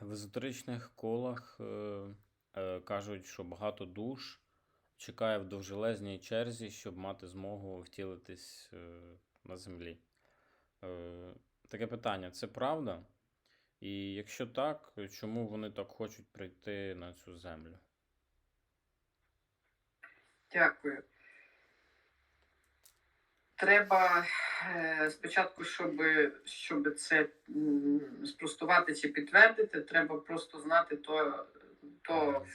В езотеричних колах е, е, кажуть, що багато душ чекає в довжелезній черзі, щоб мати змогу втілитись е, на землі. Таке питання: це правда? І якщо так, чому вони так хочуть прийти на цю землю? Дякую. Треба е, спочатку, щоб, щоб це спростувати чи підтвердити, треба просто знати то, то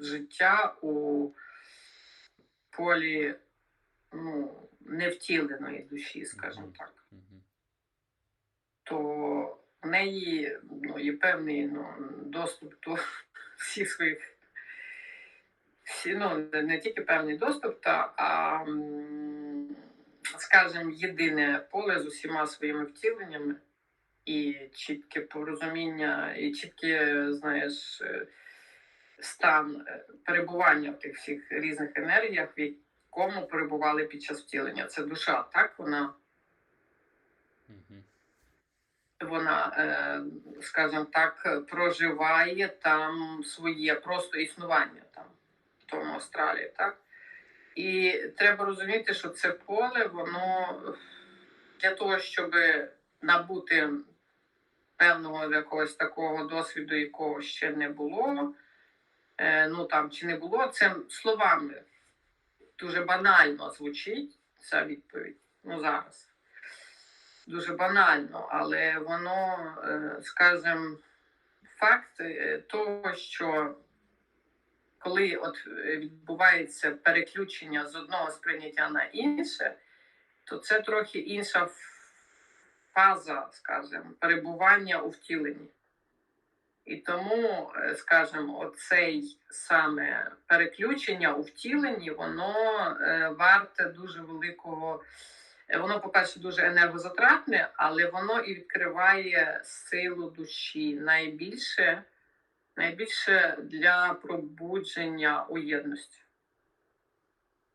життя у полі ну, невтіленої душі, скажімо так. То в неї ну, є певний ну, доступ до всіх своїх. Всі, ну, не- тільки певний доступ, та, а, скажімо, єдине поле з усіма своїми втіленнями і чітке порозуміння, і чітке, знаєш, е, стан е, перебування в тих всіх різних енергіях, в якому перебували під час втілення. Це душа, так? Вона вона, е, скажімо так, проживає там своє просто існування там, в тому Австралії, так? І треба розуміти, що це поле, воно для того, щоб набути певного якогось такого досвіду, якого ще не було. е, Ну там чи не було, це словами дуже банально звучить ця відповідь. Ну зараз дуже банально, але воно, е, скажімо, факт е, того, що коли от е, відбувається переключення з одного сприйняття на інше, то це трохи інша фаза, скажімо, перебування у втіленні. І тому, е, скажімо, оцей саме переключення у втіленні, воно е, варте дуже великого. Воно, по-перше, дуже енергозатратне, але воно і відкриває силу душі найбільше, найбільше для пробудження у єдності.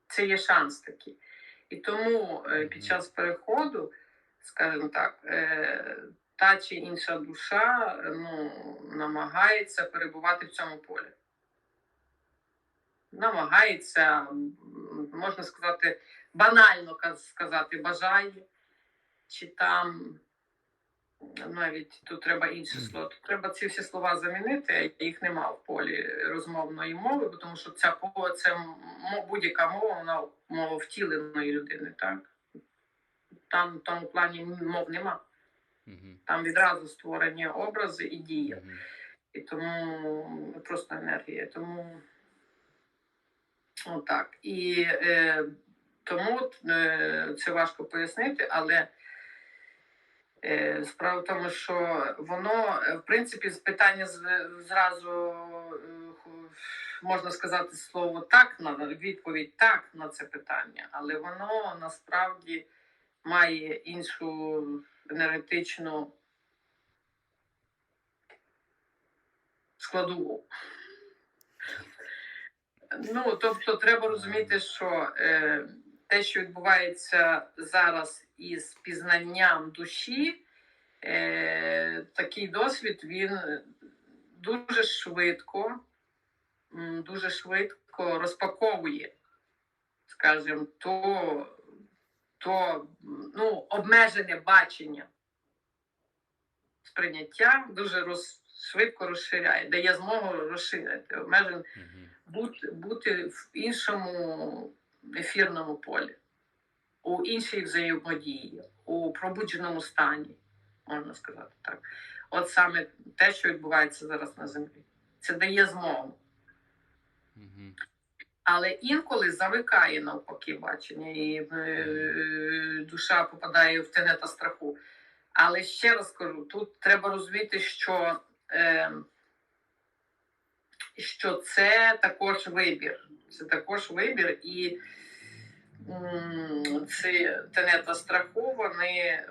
Це є шанс такий. І тому е, під час переходу, скажімо так, е, та чи інша душа е, ну, намагається перебувати в цьому полі. Намагається, можна сказати, банально сказати, бажає, чи там навіть тут треба інше слово. Тут треба ці всі слова замінити, їх нема в полі розмовної мови, тому що ця мова це будь-яка мова, вона мова втіленої людини, так? Там в тому плані мов нема. Там відразу створені образи і. Мгм. І тому просто енергія. Тому отак. І е, тому е, це важко пояснити, але справа в тому, що воно, е, в принципі, з питання зразу е, можна сказати слово так на відповідь так на це питання, але воно насправді має іншу енергетичну складову. Ну, тобто, треба розуміти, що е, те, що відбувається зараз із пізнанням душі, е, такий досвід він дуже швидко, дуже швидко розпаковує, скажімо, то, то ну, обмежене бачення сприйняття дуже роз, швидко розширяє, дає змогу розширити обмежене Мгм. бути, бути в іншому ефірному полі, у іншій взаємодії, у пробудженому стані, можна сказати так. От саме те, що відбувається зараз на землі. Це дає змогу. Але інколи замикає навпаки бачення, і е, душа попадає в тенета страху. Але ще раз кажу: тут треба розуміти, що, е, що це також вибір. Це також вибір, і ці страху, вони,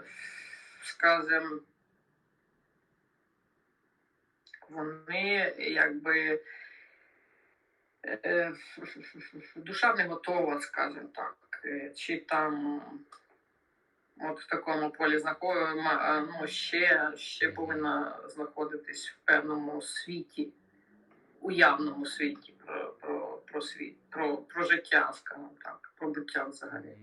скажімо, вони якби е, душа не готова, скажімо так, е, чи там от в такому полі знаходимо, ну, ще, ще повинна знаходитись в певному світі, уявному світі про, світ, про, про життя, скажімо так, про буття взагалі.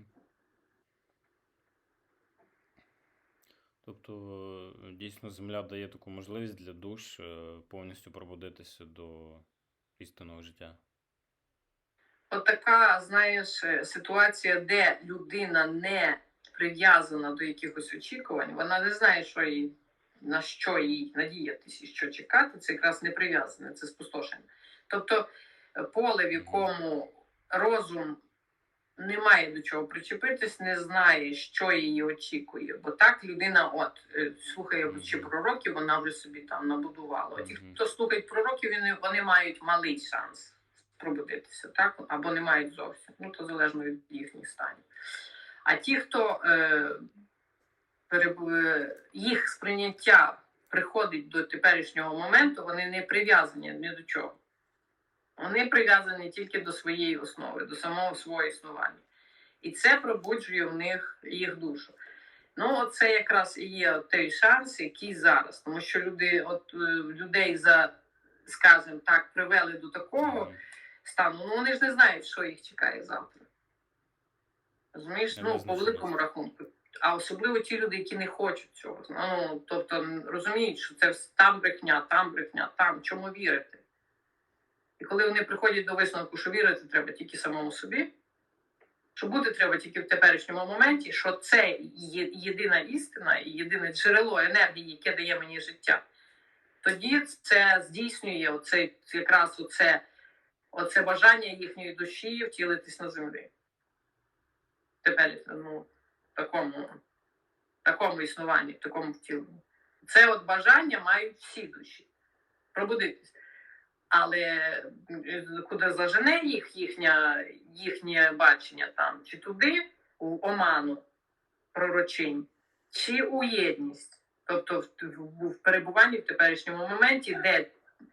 Тобто, е, дійсно, земля дає таку можливість для душ е, повністю пробудитися до істинного життя. От така, знаєш, е, ситуація, де людина не прив'язана до якихось очікувань, вона не знає, що їй, на що їй надіятися і що чекати, це якраз не прив'язане, це спустошення. Тобто поле, в якому розум не має до чого причепитись, не знає, що її очікує. Бо так людина, от е, слухає чи пророків, вона вже собі там набудувала. Ті, хто слухають пророків, вони, вони мають малий шанс пробудитися, так? Або не мають зовсім. Ну, то залежно від їхніх станів. А ті, хто е, е, їх сприйняття приходить до теперішнього моменту, вони не прив'язані ні до чого. Вони прив'язані тільки до своєї основи, до самого свого існування. І це пробуджує в них їх душу. Ну, це якраз і є той шанс, який зараз. Тому що люди, от, е, людей за, скажімо так, привели до такого стану. Ну вони ж не знають, що їх чекає завтра. Розумієш? Ну, по великому рахунку. А особливо ті люди, які не хочуть цього. Ну, тобто розуміють, що це там брехня, там брехня, там чому вірити. І коли вони приходять до висновку, що вірити треба тільки самому собі, що бути треба тільки в теперішньому моменті, що це єдина істина і єдине джерело енергії, яке дає мені життя, тоді це здійснює оцей, якраз оце, оце бажання їхньої душі втілитись на землі. Тепер ну, в такому, такому існуванні, в такому втіленні. Це от бажання мають всі душі пробудитись. Але куди зажене їх їхня, їхнє бачення там, чи туди, у оману пророчинь, чи у єдність, тобто в, в, в перебуванні в теперішньому моменті, де,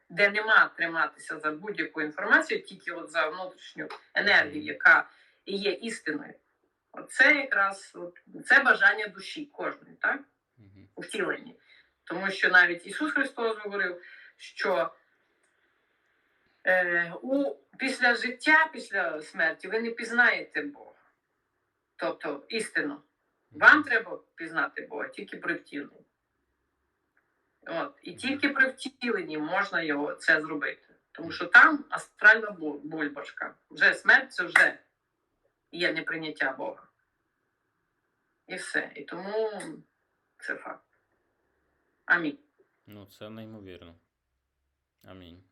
де нема триматися за будь-яку інформацію, тільки от за внутрішню енергію, яка і є істиною. Оце якраз от, це бажання душі кожної, так? У втіленні. Тому що навіть Ісус Христос говорив, що у, після життя, після смерті ви не пізнаєте Бога. Тобто істину. Вам треба пізнати Бога тільки при втіленні. От. І тільки при втіленні можна його це зробити. Тому що там астральна бульбашка. Вже смерть це вже є неприйняття Бога. І все. І тому це факт. Амінь. Ну, це неймовірно. Амінь.